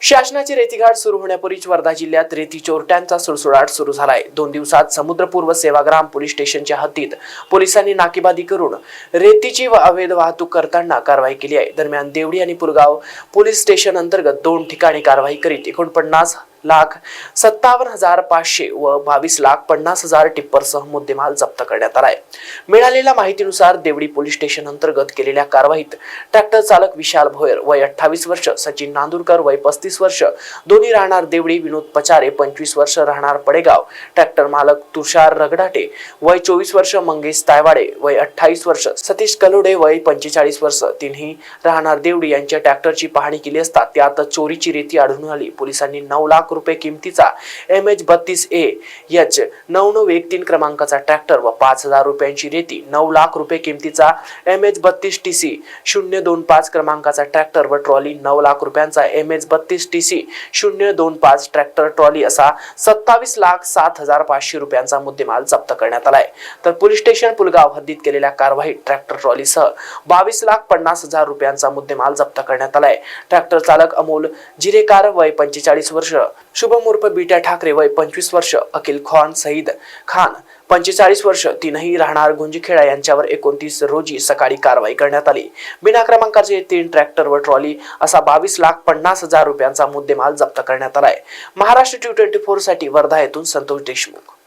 शासनाची रेतीघाट सुरू होण्यापूर्वीच वर्धा जिल्ह्यात रेती चोरट्यांचा सुळसुळाट सुरू झालाय. दोन दिवसात समुद्रपूर्व सेवाग्राम पोलीस स्टेशनच्या हद्दीत पोलिसांनी नाकेबादी करून रेतीची व अवैध वाहतूक करताना कारवाई केली आहे. दरम्यान देवडी आणि पुरगाव पोलीस स्टेशन अंतर्गत दोन ठिकाणी कारवाई करीत एकोणपन्नास लाख सत्तावन्न हजार पाचशे व बावीस लाख पन्नास हजार टिप्परसह मुद्देमाल जप्त करण्यात आलाय. मिळालेल्या माहितीनुसार देवडी पोलीस स्टेशन अंतर्गत केलेल्या कारवाईत ट्रॅक्टर चालक विशाल भोयर वय अठ्ठावीस वर्ष सचिन नांदुरकर वय पस्तीस वर्ष दोन्ही राहणार देवडी विनोद पचारे पंचवीस वर्ष राहणार पडेगाव ट्रॅक्टर मालक तुषार रगडाटे वय चोवीस वर्ष मंगेश तायवाडे वय अठ्ठावीस वर्ष सतीश कलोडे वय पंचेचाळीस वर्ष तिन्ही राहणार देवडी यांच्या ट्रॅक्टरची पाहणी केली असता त्यात चोरीची रेती आढळून आली. पोलिसांनी नऊ लाख लाख रुपये किमतीचा एम एच बत्तीस ए एच नऊ नऊ एक तीन क्रमांकाचा ट्रॅक्टर व पाच हजार रुपयांची रेती नऊ लाख रुपये किमतीचा एम एच बत्तीस टी सी शून्य दोन पाच क्रमांकाचा ट्रॅक्टर व ट्रॉली नऊ लाख रुपयांचा एम एच बत्तीस टी सी शून्य दोन पाच ट्रॅक्टर ट्रॉली असा सत्तावीस लाख सात हजार पाचशे रुपयांचा मुद्देमाल जप्त करण्यात आलाय. तर पोलीस स्टेशन पुलगाव हद्दीत केलेल्या कारवाईत ट्रॅक्टर ट्रॉलीसह बावीस लाख पन्नास हजार रुपयांचा मुद्देमाल जप्त करण्यात आलाय. ट्रॅक्टर चालक अमोल जिरेकार वय पंचेचाळीस वर्ष शुभम उर्फ बिट्या ठाकरे वय पंचवीस वर्ष अखिल खान सईद खान पंचेचाळीस वर्ष तीनही राहणार गुंजखेडा यांच्यावर एकोणतीस रोजी सकाळी कारवाई करण्यात आली. बिना क्रमांकाचे तीन ट्रॅक्टर व ट्रॉली असा बावीस लाख पन्नास हजार रुपयांचा मुद्देमाल जप्त करण्यात आलाय. महाराष्ट्र टी ट्वेंटी फोरसाठी वर्धा येथून संतोष देशमुख.